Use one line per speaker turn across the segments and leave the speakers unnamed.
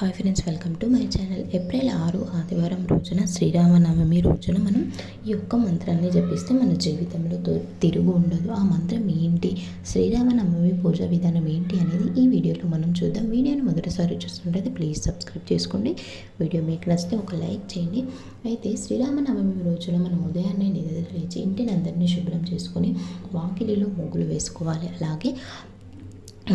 Hi friends welcome to my channel April ఆరు ఆదివారం రోజున శ్రీరామనవమి రోజున మనం ఈ యొక్క మంత్రాన్ని జపిస్తే మన జీవితంలో తిరుగు ఉండదు. ఆ మంత్రం ఏంటి? శ్రీరామనవమి పూజ విధానం ఏంటి అనేది ఈ వీడియోలో మనం చూద్దాం. వీడియోని మొదటిసారి చూస్తుంటే ప్లీజ్ సబ్స్క్రైబ్ చేసుకోండి. వీడియో మీకు నచ్చితే ఒక లైక్ చేయండి. అయితే శ్రీరామనవమి రోజున మనం ఉదయాన్నే నిద్ర లేచి ఇంటిని అందరినీ శుభ్రం చేసుకొని వాకిలిలో ముగ్గులు వేసుకోవాలి. అలాగే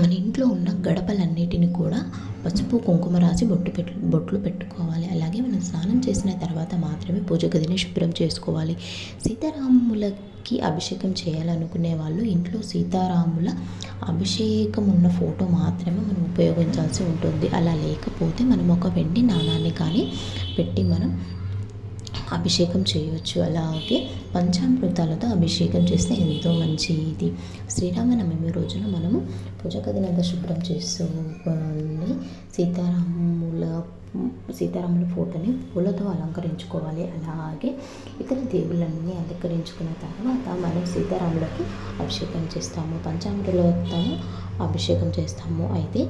మన ఇంట్లో ఉన్న గడపలన్నిటిని కూడా పసుపు కుంకుమ రాసి బొట్టు పెట్టు బొట్లు పెట్టుకోవాలి. అలాగే మనం స్నానం చేసిన తర్వాత మాత్రమే పూజ గదిని శుభ్రం చేసుకోవాలి. సీతారాములకి అభిషేకం చేయాలనుకునే వాళ్ళు ఇంట్లో సీతారాముల అభిషేకం ఉన్న ఫోటో మాత్రమే మనం ఉపయోగించాల్సి ఉంటుంది. అలా లేకపోతే మనం ఒక వెండి నాణాన్ని కానీ పెట్టి మనం అభిషేకం చేయవచ్చు అలాగే పంచామృతాలతో అభిషేకం చేస్తే ఎంతో మంచిది. శ్రీరామనవమి రోజున మనము పూజ గదినంతా శుభ్రం చేసుకొని సీతారాముల సీతారాముల ఫోటోని పూలతో అలంకరించుకోవాలి. అలాగే ఇతర దేవుళ్ళన్నీ అలంకరించుకున్న తర్వాత మనం సీతారాములకు అభిషేకం చేస్తాము. పంచామృతాలతో అభిషేకం చేస్తాము. అయితే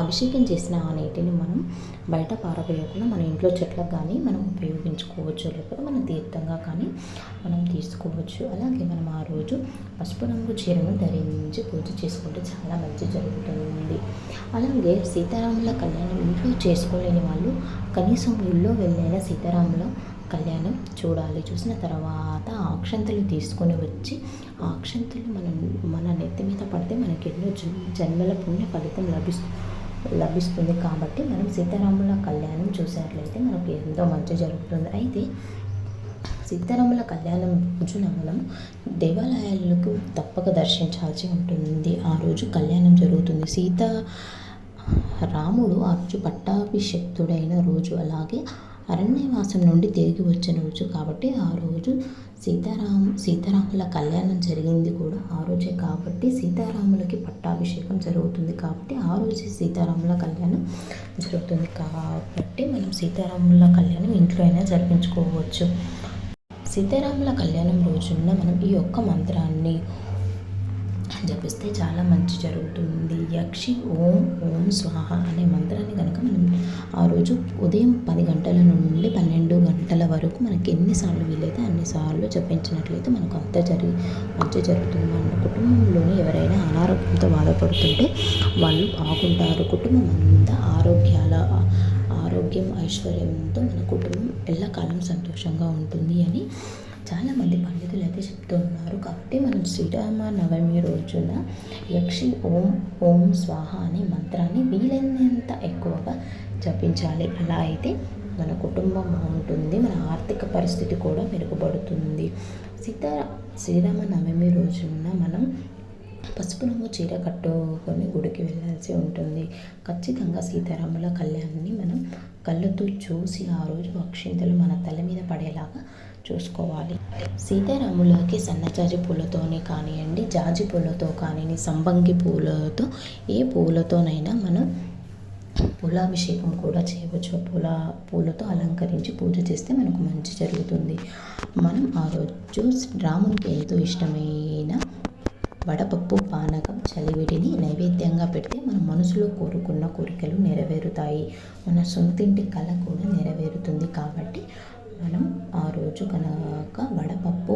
అభిషేకం చేసిన ఆ నీటిని మనం బయట పారవేయకుండా మన ఇంట్లో చెట్లకు కానీ మనం ఉపయోగించుకోవచ్చు. లేకపోతే మనం తీర్థంగా కానీ మనం తీసుకోవచ్చు. అలాగే మనం ఆ రోజు పసుపు రంగు చీరను ధరించి పూజ చేసుకుంటే చాలా మంచి జరుగుతుంది అలాగే సీతారాముల కళ్యాణం ఇంట్లో చేసుకోలేని వాళ్ళు కనీసం ఇల్లు వెళ్ళైన సీతారాముల కళ్యాణం చూడాలి. చూసిన తర్వాత ఆ అక్షంతలు తీసుకొని వచ్చి ఆ అక్షంతలు మనం మన నెత్తి మీద పడితే మనకి ఎన్నో జన్- జన్మల పుణ్య ఫలితం లభిస్తు లభిస్తుంది. కాబట్టి మనం సీతారాముల కళ్యాణం చూసినట్లయితే మనకు ఎంతో మంచి జరుగుతుంది. అయితే సీతారాముల కళ్యాణం రోజున మనం దేవాలయాలకు తప్పక దర్శించాల్సి ఉంటుంది. ఆ రోజు కళ్యాణం జరుగుతుంది. సీత రాముడు ఆ రోజు పట్టాభిషక్తుడైన రోజు. అలాగే అరణ్యవాసం నుండి తిరిగి వచ్చిన రోజు కాబట్టి ఆ రోజు సీతారాం సీతారాముల కళ్యాణం జరిగింది కూడా ఆ రోజే కాబట్టి సీతారాములకి పట్టాభిషేకం జరుగుతుంది కాబట్టి ఆ రోజే సీతారాముల కళ్యాణం జరుగుతుంది కాబట్టి మనం సీతారాముల కళ్యాణం ఇంట్లో అయినా జరిపించుకోవచ్చు. సీతారాముల కళ్యాణం రోజున మనం ఈ యొక్క మంత్రాన్ని జపిస్తే చాలా మంచి జరుగుతుంది. యక్షి ఓం ఓం స్వాహ అనే మంత్రాన్ని కనుక ఆ రోజు ఉదయం పది గంటల నుండి పన్నెండు గంటల వరకు మనకి ఎన్నిసార్లు వీలైతే అన్నిసార్లు జపించినట్లయితే మనకు అంత జరిగి మంచి జరుగుతుంది. మన కుటుంబంలోని ఎవరైనా అనారోగ్యంతో బాధపడుతుంటే వాళ్ళు బాగుంటారు. కుటుంబం అంతా ఆరోగ్యాల ఆరోగ్యం ఐశ్వర్యంతో మన కుటుంబం ఎల్లకాలం సంతోషంగా ఉంటుంది అని చాలామంది పండితులు అయితే చెప్తూ ఉన్నారు. కాబట్టి మనం శ్రీరామ నవమి రోజున యక్షి ఓం ఓం స్వాహ అనే మంత్రాన్ని వీలైనంత ఎక్కువగా జపించాలి. అలా అయితే మన కుటుంబం బాగుంటుంది మన ఆర్థిక పరిస్థితి కూడా మెరుగుపడుతుంది. సీతా శ్రీరామ నవమి రోజున మనం పసుపు రంగు చీర కట్టుకొని గుడికి వెళ్ళాల్సి ఉంటుంది. ఖచ్చితంగా సీతారాముల కళ్యాణాన్ని మనం కళ్ళతో చూసి ఆ రోజు అక్షింతలు మన తల మీద పడేలాగా చూసుకోవాలి. సీతారాములకి సన్నజాజి పూలతోనే కానివ్వండి జాజి పూలతో కానివ్వండి సంబంగి పూలతో ఏ పూలతోనైనా మనం పూలాభిషేకం కూడా చేయవచ్చు. పూల పూలతో అలంకరించి పూజ చేస్తే మనకు మంచి జరుగుతుంది. మనం ఆ రోజు రామునికి ఎంతో ఇష్టమైన వడపప్పు పానకం చలివిడిని నైవేద్యంగా పెడితే మన మనసులో కోరుకున్న కోరికలు నెరవేరుతాయి. మన సొంతింటి కళ కూడా నెరవేరుతుంది కాబట్టి మనం ఆ రోజు కనుక వడపప్పు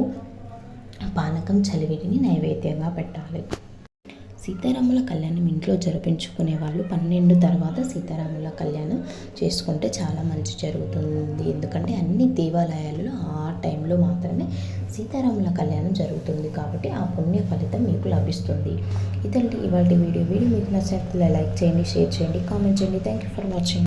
పానకం చలివిడిని నైవేద్యంగా పెట్టాలి. సీతారాముల కళ్యాణం ఇంట్లో జరిపించుకునే వాళ్ళు పన్నెండు తర్వాత సీతారాముల కళ్యాణం చేసుకుంటే చాలా మంచి జరుగుతుంది. ఎందుకంటే అన్ని దేవాలయాలలో ఆ టైంలో మాత్రమే సీతారాముల కళ్యాణం జరుగుతుంది కాబట్టి ఆ పుణ్య ఫలితం మీకు లభిస్తుంది. ఇదండి ఇవాళ వీడియో. వీడియో మీకు నచ్చినట్లయితే లైక్ చేయండి షేర్ చేయండి కామెంట్ చేయండి. Thank you for watching